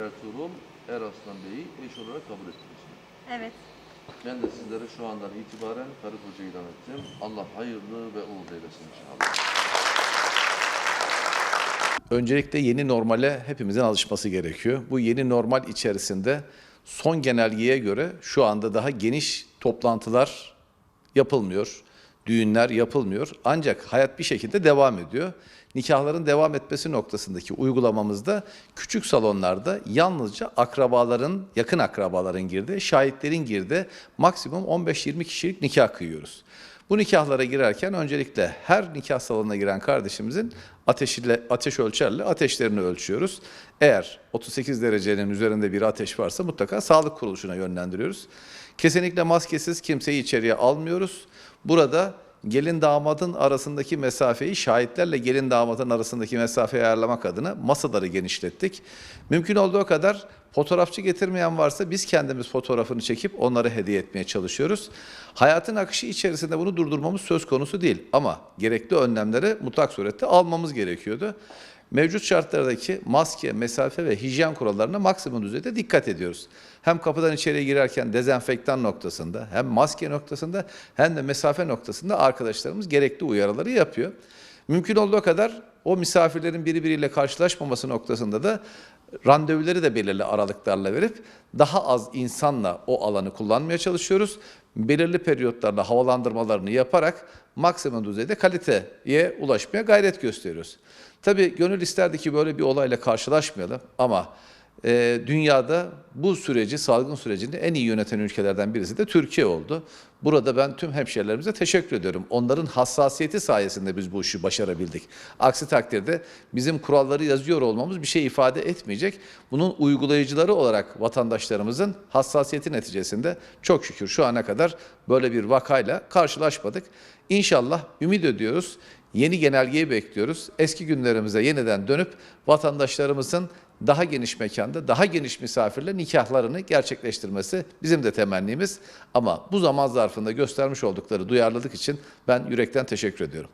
Ertuğrul Eraslan Bey'i eş olarak kabul ettiniz. Evet. Ben de sizlere şu andan itibaren karı koca ilan ettim. Allah hayırlı ve uğurlu eylesin inşallah. Öncelikle yeni normale hepimizin alışması gerekiyor. Bu yeni normal içerisinde son genelgeye göre şu anda daha geniş toplantılar yapılmıyor. Düğünler yapılmıyor. Ancak hayat bir şekilde devam ediyor. Nikahların devam etmesi noktasındaki uygulamamızda küçük salonlarda yalnızca akrabaların, yakın akrabaların girdiği, şahitlerin girdiği maksimum 15-20 kişilik nikah kıyıyoruz. Bu nikahlara girerken öncelikle her nikah salonuna giren kardeşimizin ateşiyle, ateş ölçerle ateşlerini ölçüyoruz. Eğer 38 derecenin üzerinde bir ateş varsa mutlaka sağlık kuruluşuna yönlendiriyoruz. Kesinlikle maskesiz kimseyi içeriye almıyoruz. Burada gelin damadın arasındaki mesafeyi şahitlerle gelin damadın arasındaki mesafeyi ayarlamak adına masaları genişlettik. Mümkün olduğu kadar fotoğrafçı getirmeyen varsa biz kendimiz fotoğrafını çekip onları hediye etmeye çalışıyoruz. Hayatın akışı içerisinde bunu durdurmamız söz konusu değil ama gerekli önlemleri mutlak surette almamız gerekiyordu. Mevcut şartlardaki maske, mesafe ve hijyen kurallarına maksimum düzeyde dikkat ediyoruz. Hem kapıdan içeriye girerken dezenfektan noktasında, hem maske noktasında, hem de mesafe noktasında arkadaşlarımız gerekli uyarıları yapıyor. Mümkün olduğu kadar o misafirlerin birbiriyle karşılaşmaması noktasında da randevuları da belirli aralıklarla verip daha az insanla o alanı kullanmaya çalışıyoruz. Belirli periyotlarla havalandırmalarını yaparak maksimum düzeyde kaliteye ulaşmaya gayret gösteriyoruz. Tabii gönül isterdi ki böyle bir olayla karşılaşmayalım ama e, dünyada bu süreci, salgın sürecini en iyi yöneten ülkelerden birisi de Türkiye oldu. Burada ben tüm hemşehrilerimize teşekkür ediyorum. Onların hassasiyeti sayesinde biz bu işi başarabildik. Aksi takdirde bizim kuralları yazıyor olmamız bir şey ifade etmeyecek. Bunun uygulayıcıları olarak vatandaşlarımızın hassasiyeti neticesinde çok şükür şu ana kadar böyle bir vakayla karşılaşmadık. İnşallah ümit ediyoruz. Yeni genelgeyi bekliyoruz. Eski günlerimize yeniden dönüp vatandaşlarımızın daha geniş mekanda, daha geniş misafirle nikahlarını gerçekleştirmesi bizim de temennimiz. Ama bu zaman zarfında göstermiş oldukları duyarlılık için ben yürekten teşekkür ediyorum.